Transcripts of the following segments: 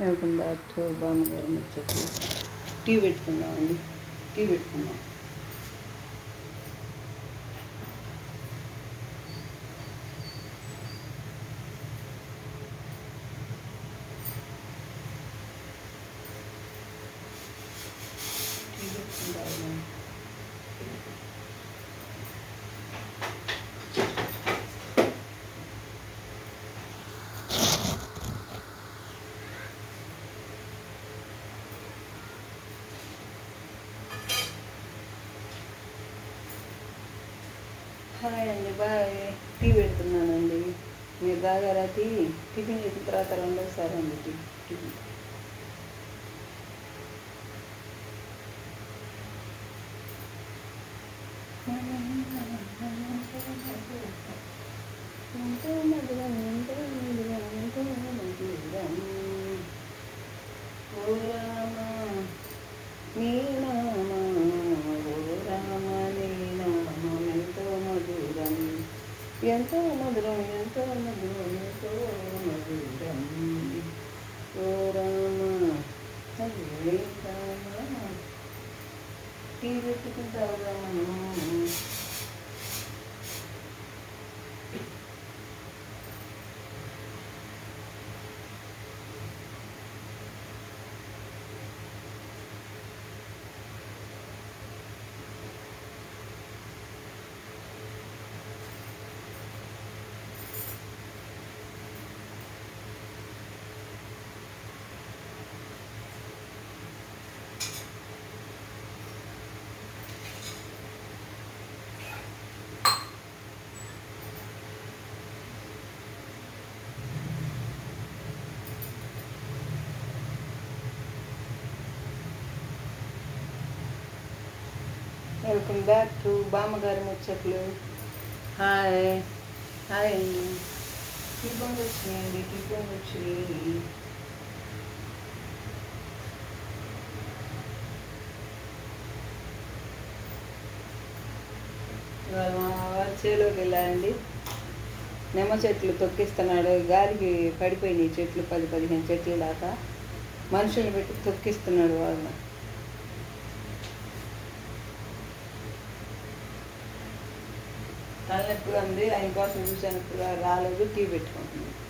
Welcome back to బామ్మగారు గారు tea పెట్టుకుందామండి. టీ పెట్టుకుందాం టీ పెట్టుకుందాం హాయ్ అండి బాయ్. టీ పెడుతున్నానండి. మీరు తాగారా టీ? టిఫిన్ చేసిన తర్వాత రెండోసారి అండి టీ టిఫిన్. ఎంతో Y entonces no duró, y no. Welcome back to బామ్మగారి ముచ్చట్లు హాయ్ హాయ్ అండి టిఫిన్ వచ్చినాయండి టిఫిన్ వచ్చినాయి చేలోకి వెళ్ళారండి నిమ్మ చెట్లు తొక్కిస్తున్నాడు. గాలికి పడిపోయినాయి చెట్లు పది పదిహేను చెట్లు దాకా. మనుషులు పెట్టి తొక్కిస్తున్నాడు వాళ్ళని తలనొప్పిగా ఉంది ఆయన కోసం చూసాను ఇప్పుడు రాలేదు టీ పెట్టుకుంటున్నాను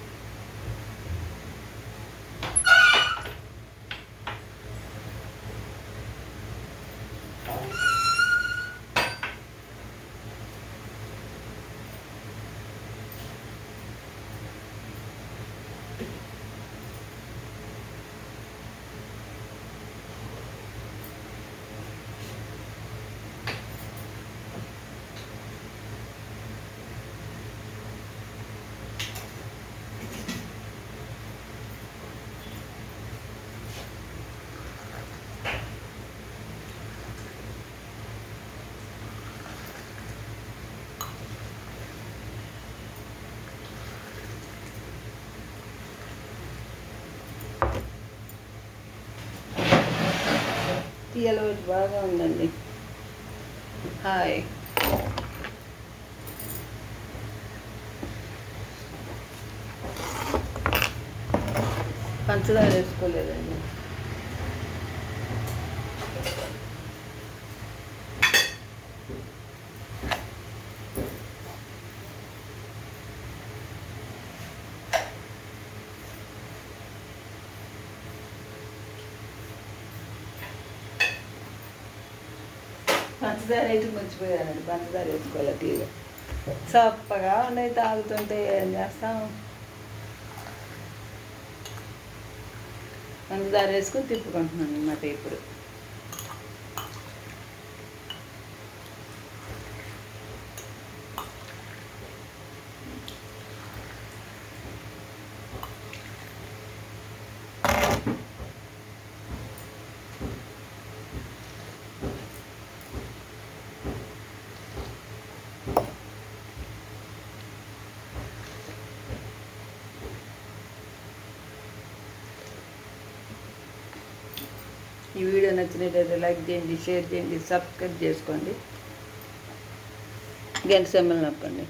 తీయలో బాగా ఉందండి. హాయ్ పంచదార వేసుకోలేదండి. పంచదార అయితే మర్చిపోయానండి. పంచదార వేసుకోవాలి టీలో చప్పగా ఉన్నాయి తాగుతుంటే ఏం చేస్తాం? పంచదార వేసుకొని తిప్పుకుంటున్నాను అన్నమాట ఇప్పుడు. ఈ వీడియో నచ్చినట్లయితే లైక్ చేయండి షేర్ చేయండి సబ్స్క్రైబ్ చేసుకోండి. గంట సెమ్మలు నొక్కండి.